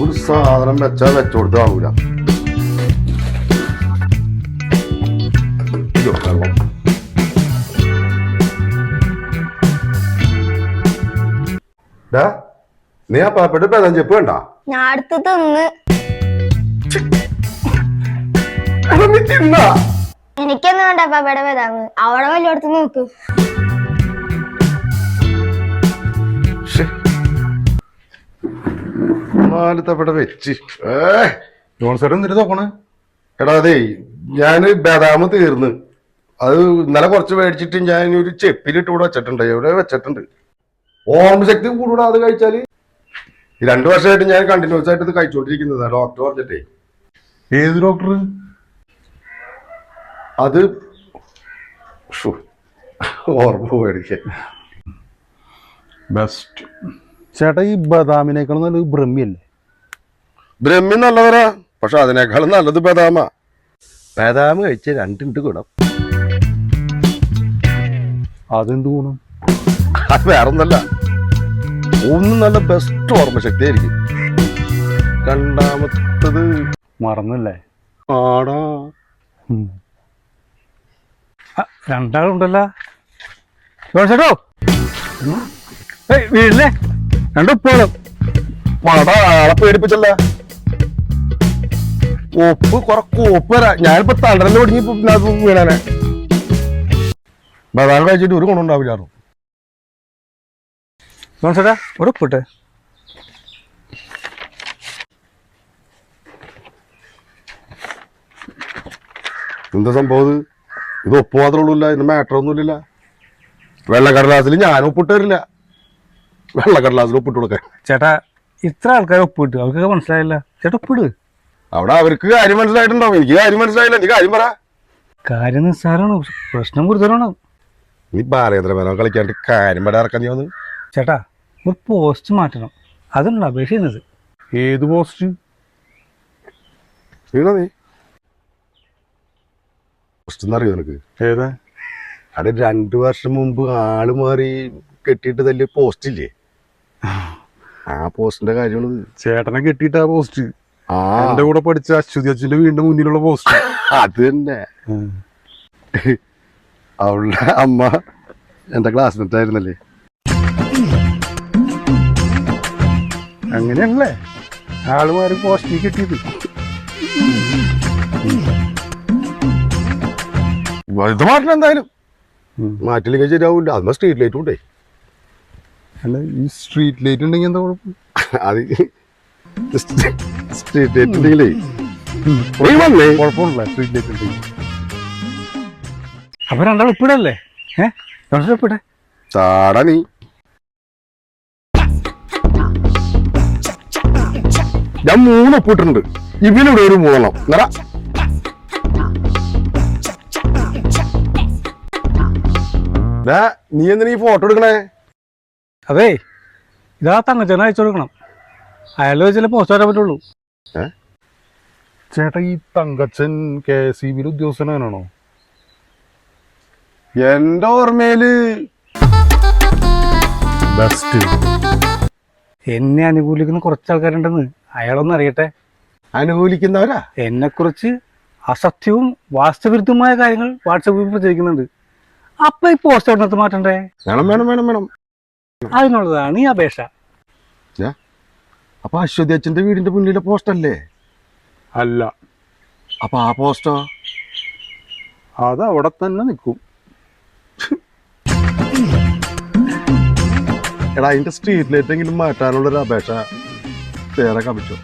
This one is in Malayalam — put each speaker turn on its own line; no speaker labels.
ഒരു സാധനം വെച്ചാൽ വെച്ചോടുത്താവൂല നീ ആ പാപ്പയുടെ പെതാൻ ചെപ്പ് വേണ്ട
ഞാൻ അടുത്ത് തിന്നാ. എനിക്കൊന്നും വേണ്ട പപ്പയുടെ പേതാന്ന് അവിടെ വല്ലോടത്ത് നോക്ക്.
നാലത്തപ്പടെ വെച്ച്. ഏ ജോൺസേട്ടൻ എന്തിനു നോക്കണ്. എടാ അതേ ഞാൻ ബദാമ് തീർന്ന്. അത് ഇന്നലെ കുറച്ച് മേടിച്ചിട്ട് ഞാൻ ഒരു ചെപ്പിലിട്ട് കൂടെ വെച്ചിട്ടുണ്ട്. എവിടെ വെച്ചിട്ടുണ്ട്? ഓർമ്മശക്തി കൂടുതൽ അത് കഴിച്ചാൽ. രണ്ടു വർഷമായിട്ട് ഞാൻ കണ്ടിന്യൂസ് ആയിട്ട് ഇത് കഴിച്ചോണ്ടിരിക്കുന്നതാ ഡോക്ടർ പറഞ്ഞിട്ടേ.
ഏത് ഡോക്ടർ
അത് ഓർമ്മ പോയെടുക്കെ
ബെസ്റ്റ് ചേട്ടാ ഈ ബദാമിനേക്കാൾ നല്ലത് ബ്രഹ്മിയല്ലേ?
ബ്രഹ്മി നല്ലവരാ പക്ഷെ അതിനേക്കാളും നല്ലത് ബദാമ. ബദാമ കഴിച്ച രണ്ടിട്ട് ഗുണം.
അതെന്ത് ഗുണം?
അത് വേറൊന്നല്ല. ഒന്ന് നല്ല ബെസ്റ്റ് ഓർമ്മശക്തി ആയിരിക്കും രണ്ടാമത്തത്
മറന്നല്ലേ?
ആടാ.
രണ്ടാളുണ്ടല്ലോ. വീടിനെ വീട്ടിലെ രണ്ടുപ്പോഴും
പട ആളെ പേടിപ്പിച്ചല്ല? ഒപ്പ് കൊറ ഒപ്പ് വരാ. ഞാനിപ്പോ തണ്ടലിൽ ഒടുങ്ങി വീണാനെ. ബദാം കഴിച്ചിട്ട് ഒരു ഗുണമുണ്ടാവില്ലായിരുന്നു
ചേട്ടാ ഒരു ഉപ്പിട്ടെ
എന്താ സംഭവം ഇത്? ഇത് ഒപ്പ് മാത്രമേ ഉള്ളൂല്ല ഇതിന് മാറ്റർ ഒന്നുമില്ല വെള്ളക്കടലാസിൽ ഞാൻ ഒപ്പിട്ട് തരില്ല വെള്ളക്കടലാസിൽ ഒപ്പിട്ട് കൊടുക്കാൻ.
ചേട്ടാ ഇത്ര ആൾക്കാർ ഒപ്പിട്ട് അവർക്കൊക്കെ മനസ്സിലായില്ല. ചേട്ടാ ഒപ്പിട്.
അവിടെ അവർക്ക് കാര്യം മനസ്സിലായിട്ടുണ്ടാവും. എനിക്ക് കാര്യം മനസ്സിലായില്ല. എനിക്ക് കാര്യം പറ.
കാര്യം നിസ്സാരമാണ് പ്രശ്നം ഗുരുതരമാണ്.
നീ ബാലേന്ദ്രമേനോ കളിക്കാണ്ട് കാര്യം പട ഇറക്കാൻ നീ വന്ന്.
ചേട്ടാ ഒരു പോസ്റ്റ് മാറ്റണം. അതുണ്ടോ അപേക്ഷ ചെയ്യുന്നത്? ഏത് പോസ്റ്റ്?
നീ. അറിയോ നിനക്ക്?
ഏതാ?
അവിടെ രണ്ടു വർഷം മുമ്പ് ആൾ മാറി കെട്ടിയിട്ട് തല്ലിയ പോസ്റ്റ് ഇല്ലേ ആ പോസ്റ്റിന്റെ കാര്യമാണ്
ചേട്ടനെ കെട്ടിയിട്ട് ആ പോസ്റ്റ്.
ആ.
എന്റെ കൂടെ പഠിച്ച അശ്വതി അച്ഛന്റെ വീടിന്റെ മുന്നിലുള്ള പോസ്റ്റ്.
അത് തന്നെ. അവളുടെ അമ്മ എന്റെ ക്ലാസ്മേറ്റ് ആയിരുന്നല്ലേ?
അങ്ങനെയല്ലേ? ആൾ മാറി പോസ്റ്റിൽ കിട്ടിയത്.
ഇത് മാറ്റണം എന്തായാലും.
മാറ്റില്ല
മാറ്റില്ലെങ്കിൽ ശരിയാവില്ല. അതുമ്പോ സ്ട്രീറ്റ് ലൈറ്റ് ഉണ്ടേ.
അല്ല ഈ സ്ട്രീറ്റ് ലൈറ്റ് ഉണ്ടെങ്കിൽ എന്താ കുഴപ്പം?
അത് സ്ട്രീറ്റ് ലൈറ്റ് ഉണ്ടെങ്കിലേ. വന്നേ.
കുഴപ്പമില്ല സ്ട്രീറ്റ് ലൈറ്റ് ഉണ്ടെങ്കിൽ. അപ്പൊ രണ്ടാൾ ഉപ്പിടല്ലേ? ഏഹ് രണ്ടാൾ ഉപ്പിട്ടെ
ചാടാ നീ. ഞാൻ മൂന്ന് ഉപ്പിട്ടുണ്ട് ഇവനിവിടെ ഒരു മൂന്നെണ്ണം. നിറ നീ എന്തിനാ ഈ ഫോട്ടോ എടുക്കണേ?
അതേ ഇതാ തങ്ങച്ചേനെ അയച്ചു കൊടുക്കണം. അയാൾ വെച്ചാലേ പോസ്റ്റ് വരാൻ പറ്റുള്ളൂ. ചേട്ടാ ഈ തങ്കച്ചൻ കെ എസ് ഇ ബിയിൽ ഉദ്യോഗസ്ഥനാണോ?
എന്റെ ഓർമ്മയിൽ
ബെസ്റ്റ് എന്നെ അനുകൂലിക്കുന്ന കുറച്ച് ആൾക്കാരുണ്ടെന്ന് അയാളൊന്നും അറിയട്ടെ.
അനുകൂലിക്കുന്നവരാ?
എന്നെക്കുറിച്ച് അസത്യവും വാസ്തവിരുദ്ധമായ കാര്യങ്ങൾ വാട്സപ്പിൽ പ്രചരിക്കുന്നുണ്ട്. അപ്പൊ ഈ പോസ്റ്റ് എവിടുന്നത്ത് മാറ്റണ്ടേ?
വേണം വേണം വേണം വേണം.
അതിനുള്ളതാണ് ഈ അപേക്ഷ.
അപ്പൊ അശ്വതി അച്ഛന്റെ വീടിന്റെ മുന്നിലെ പോസ്റ്റ് അല്ലേ?
അല്ല.
അപ്പൊ ആ പോസ്റ്റോ
അത് അവിടെ തന്നെ നിൽക്കും.
എടാ അതിന്റെ സ്ട്രീറ്റ് ലൈറ്റ് എങ്കിലും മാറ്റാനുള്ള ഒരു അപേക്ഷ വേറെ പറ്റുമോ